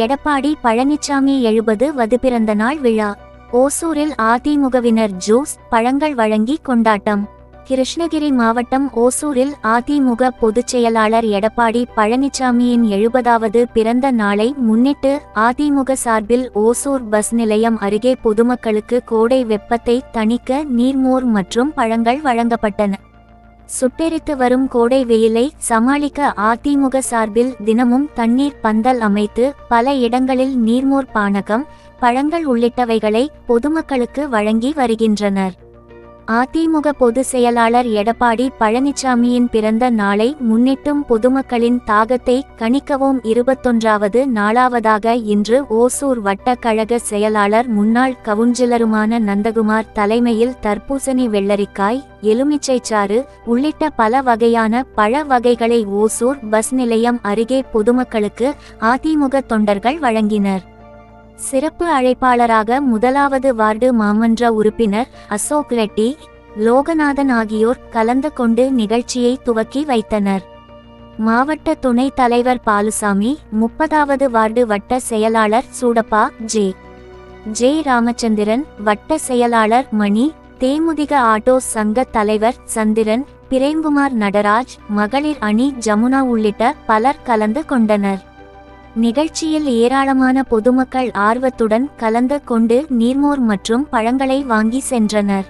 எடப்பாடி பழனிசாமி எழுபது வது பிறந்த நாள் விழா. ஓசூரில் அதிமுகவினர் ஜூஸ் பழங்கள் வழங்கி கொண்டாட்டம். கிருஷ்ணகிரி மாவட்டம் ஓசூரில் அதிமுக பொதுச் செயலாளர் எடப்பாடி பழனிசாமியின் எழுபதாவது பிறந்த நாளை முன்னிட்டு அதிமுக சார்பில் ஓசூர் பஸ் நிலையம் அருகே பொதுமக்களுக்கு கோடை வெப்பத்தை தணிக்க நீர்மோர் மற்றும் பழங்கள் வழங்கப்பட்டன. சுட்டெரித்து வரும் கோடை வெயிலை சமாளிக்க அதிமுக சார்பில் தினமும் தண்ணீர் பந்தல் அமைத்து பல இடங்களில் நீர்மோர் பானகம் பழங்கள் உள்ளிட்டவைகளை பொதுமக்களுக்கு வழங்கி வருகின்றனர். அதிமுக பொதுச் செயலாளர் எடப்பாடி பழனிசாமியின் பிறந்த நாளை முன்னிட்டும் பொதுமக்களின் தாகத்தை கணிக்கவும் இருபத்தொன்றாவது நாளாவதாக இன்று ஓசூர் வட்டக்கழக செயலாளர் முன்னாள் கவுன்சிலருமான நந்தகுமார் தலைமையில் தர்பூசணி வெள்ளரிக்காய் எலுமிச்சைச்சாறு உள்ளிட்ட பல வகையான பழ வகைகளை ஓசூர் பஸ் நிலையம் அருகே பொதுமக்களுக்கு அதிமுக தொண்டர்கள் வழங்கினர். சிறப்பு அழைப்பாளராக முதலாவது வார்டு மாமன்ற உறுப்பினர் அசோக் ரெட்டி லோகநாதன் ஆகியோர் கலந்து கொண்டு நிகழ்ச்சியை துவக்கி வைத்தனர். மாவட்ட துணைத் தலைவர் பாலுசாமி முப்பதாவது வார்டு வட்ட செயலாளர் சூடப்பா ஜே. ஜே. ராமச்சந்திரன் வட்ட செயலாளர் மணி தேமுதிக ஆட்டோ சங்க தலைவர் சந்திரன் பிரேம்குமார் நடராஜ் மகளிர் அணி ஜமுனா உள்ளிட்ட பலர் கலந்து கொண்டனர். நிகழ்ச்சியில் ஏராளமான பொதுமக்கள் ஆர்வத்துடன் கலந்து கொண்டு நீர்மோர் மற்றும் பழங்களை வாங்கி சென்றனர்.